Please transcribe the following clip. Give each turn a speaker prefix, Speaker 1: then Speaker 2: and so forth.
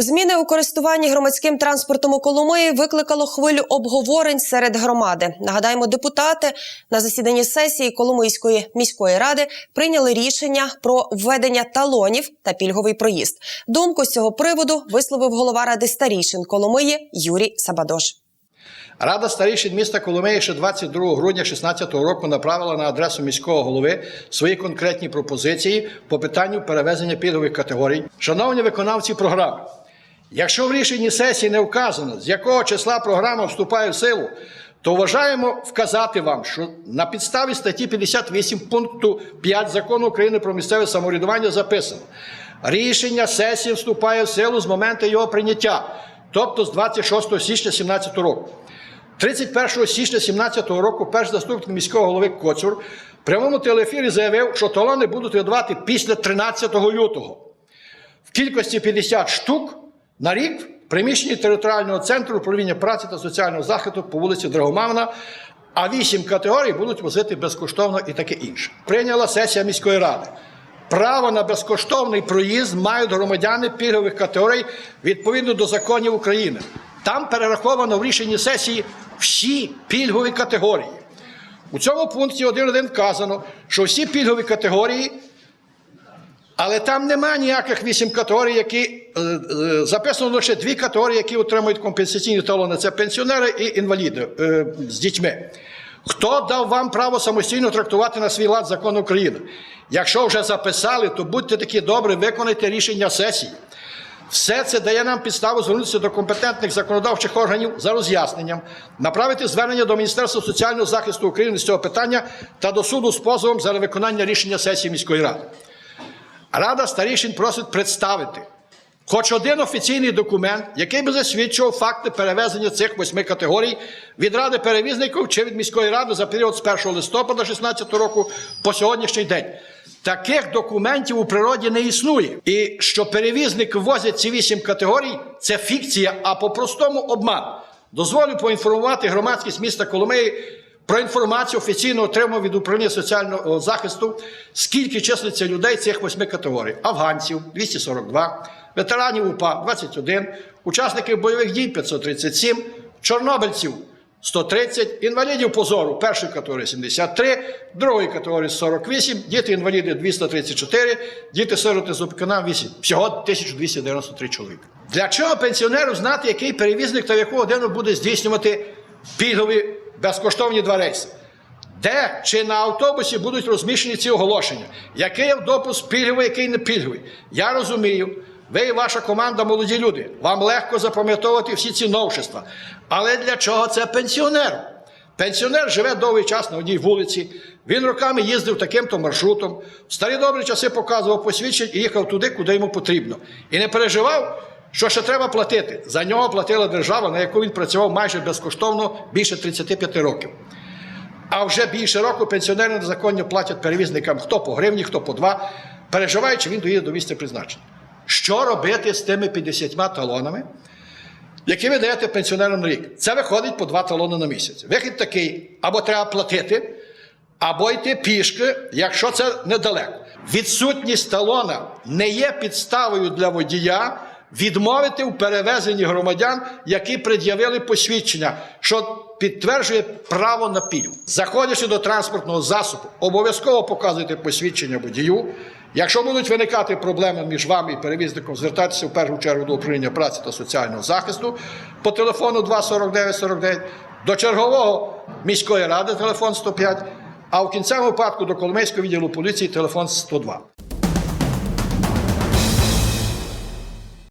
Speaker 1: Зміни у користуванні громадським транспортом у Коломиї викликало хвилю обговорень серед громади. Нагадаємо, депутати на засіданні сесії Коломийської міської ради прийняли рішення про введення талонів та пільговий проїзд. Думку з цього приводу висловив голова ради старішин Коломиї Юрій Сабадош.
Speaker 2: Рада старішин міста Коломиї ще 22 грудня 2016 року направила на адресу міського голови свої конкретні пропозиції по питанню перевезення пільгових категорій. Шановні виконавці програми, якщо в рішенні сесії не вказано, з якого числа програма вступає в силу, то вважаємо вказати вам, що на підставі статті 58 пункту 5 закону України про місцеве самоврядування записано. Рішення сесії вступає в силу з моменту його прийняття, тобто з 26 січня 2017 року. 31 січня 2017 року перший заступник міського голови Коцюр в прямому телефірі заявив, що талони будуть видавати після 13 лютого в кількості 50 штук на рік в приміщенні територіального центру управління праці та соціального захисту по вулиці Драгомавна, а вісім категорій будуть возити безкоштовно і таке інше. Прийняла сесія міської ради. Право на безкоштовний проїзд мають громадяни пільгових категорій відповідно до законів України. Там перераховано в рішенні сесії всі пільгові категорії. У цьому пункті 1.1 вказано, що всі пільгові категорії, але там немає ніяких вісім категорій, які е, е, записано лише дві категорії, які отримують компенсаційні талони. Це пенсіонери і інваліди е, з дітьми. Хто дав вам право самостійно трактувати на свій лад закон України? Якщо вже записали, то будьте такі добрі, виконайте рішення сесії. Все це дає нам підставу звернутися до компетентних законодавчих органів за роз'ясненням, направити звернення до Міністерства соціального захисту України з цього питання та до суду з позовом за невиконання рішення сесії міської ради. Рада старішин просить представити хоч один офіційний документ, який би засвідчував факти перевезення цих восьми категорій від ради перевізників чи від міської ради за період з 1 листопада 2016 року по сьогоднішній день. Таких документів у природі не існує. І що перевізники ввозять ці вісім категорій, це фікція, а по-простому обман. Дозволю поінформувати громадськість міста Коломиї про інформацію офіційно отримав від управління соціального захисту, скільки числиться людей цих восьми категорій: афганців 242, ветеранів УПА 21, учасників бойових дій 537, чорнобильців 130, інвалідів позору першої категорії 73, другої категорії 48, діти інваліди 234, діти сироти з опікуна 8. Всього 1293 чоловіка. Для чого пенсіонеру знати, який перевізник та в яку годину буде здійснювати пільгові безкоштовні два рейси? Де чи на автобусі будуть розміщені ці оголошення? Який автобус пільговий, який не пільговий? Я розумію. Ви і ваша команда молоді люди. Вам легко запам'ятовувати всі ці новшества. Але для чого це пенсіонеру? Пенсіонер живе довгий час на одній вулиці. Він роками їздив таким-то маршрутом. В старі добрі часи показував посвідчення і їхав туди, куди йому потрібно. І не переживав, що ще треба платити. За нього платила держава, на яку він працював майже безкоштовно більше 35 років. А вже більше року пенсіонери незаконно платять перевізникам хто по гривні, хто по два, переживаючи, він доїде до місця призначення. Що робити з тими 50 талонами, які ви даєте пенсіонерам на рік? Це виходить по два талони на місяць. Вихід такий: або треба платити, або йти пішки, якщо це недалеко. Відсутність талона не є підставою для водія відмовити у перевезенні громадян, які пред'явили посвідчення, що підтверджує право на пільгу. Заходячи до транспортного засобу, обов'язково показуйте посвідчення водію. Якщо будуть виникати проблеми між вами і перевізником, звертайтеся в першу чергу до управління праці та соціального захисту по телефону 24949, до чергового міської ради телефон 105, а в кінцевому випадку до Коломийського відділу поліції телефон 102.